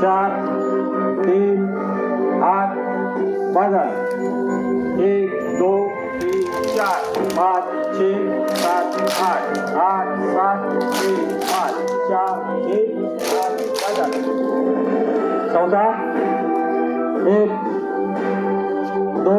चार तीन आठ बाजार एक दो तीन चार पाच छे सात आठ. आठ सात तीन पाच चार एक सात बदल चौदा एक दो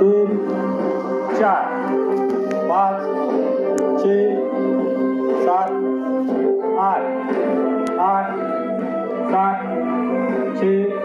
तीन चार पाच छे सात आठ. to